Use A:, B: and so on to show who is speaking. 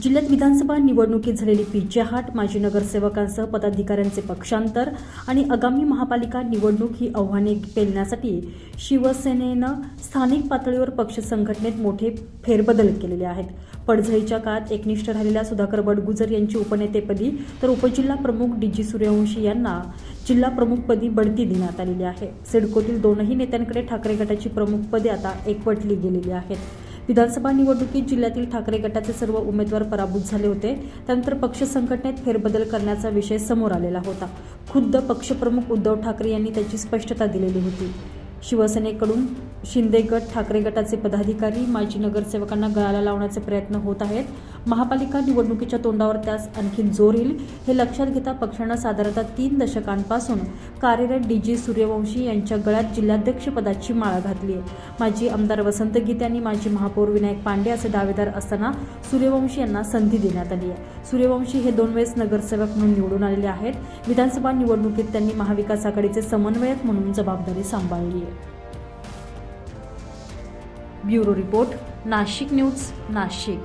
A: जिल्ह्यात विधानसभा निवडणुकीत झालेली पिज्जाहाट माजी नगरसेवकांसह पदाधिकाऱ्यांचे पक्षांतर आणि आगामी महापालिका निवडणूक ही आव्हाने पेलण्यासाठी शिवसेनेनं स्थानिक पातळीवर पक्ष संघटनेत मोठे फेरबदल केलेले आहेत. पडझडीच्या काळात एकनिष्ठ राहिलेल्या सुधाकर बडगुजर यांची उपनेतेपदी तर उपजिल्हा प्रमुख डी जी सूर्यवंशी यांना जिल्हा प्रमुखपदी बढती देण्यात आलेली आहे. सिडकोतील दोनही नेत्यांकडे ठाकरे गटाची प्रमुखपदे आता एकवटली गेलेली आहेत. विधानसभा निवडणुकीत जिल्ह्यातील ठाकरे गटाचे सर्व उमेदवार पराभूत झाले होते. त्यानंतर पक्ष संघटनेत फेरबदल करण्याचा विषय समोर आलेला होता. खुद्द पक्षप्रमुख उद्धव ठाकरे यांनी त्याची स्पष्टता दिलेली होती. शिवसेनेकडून शिंदे गट ठाकरे गटाचे पदाधिकारी माजी नगरसेवकांना गळाला लावण्याचे प्रयत्न होत आहेत. महापालिका निवडणुकीच्या तोंडावर त्यास आणखी जोर येईल हे लक्षात घेता पक्षानं साधारणतः तीन दशकांपासून कार्यरत डी जी सूर्यवंशी यांच्या गळ्यात जिल्हाध्यक्षपदाची माळ घातली आहे. माजी आमदार वसंत गीते आणि माजी महापौर विनायक पांडे असे दावेदार असताना सूर्यवंशी यांना संधी देण्यात आली आहे. सूर्यवंशी हे दोन वेळेस नगरसेवक म्हणून निवडून आलेले आहेत. विधानसभा निवडणुकीत त्यांनी महाविकास आघाडीचे समन्वयक म्हणून जबाबदारी सांभाळली आहे. Bureau report Nashik news Nashik.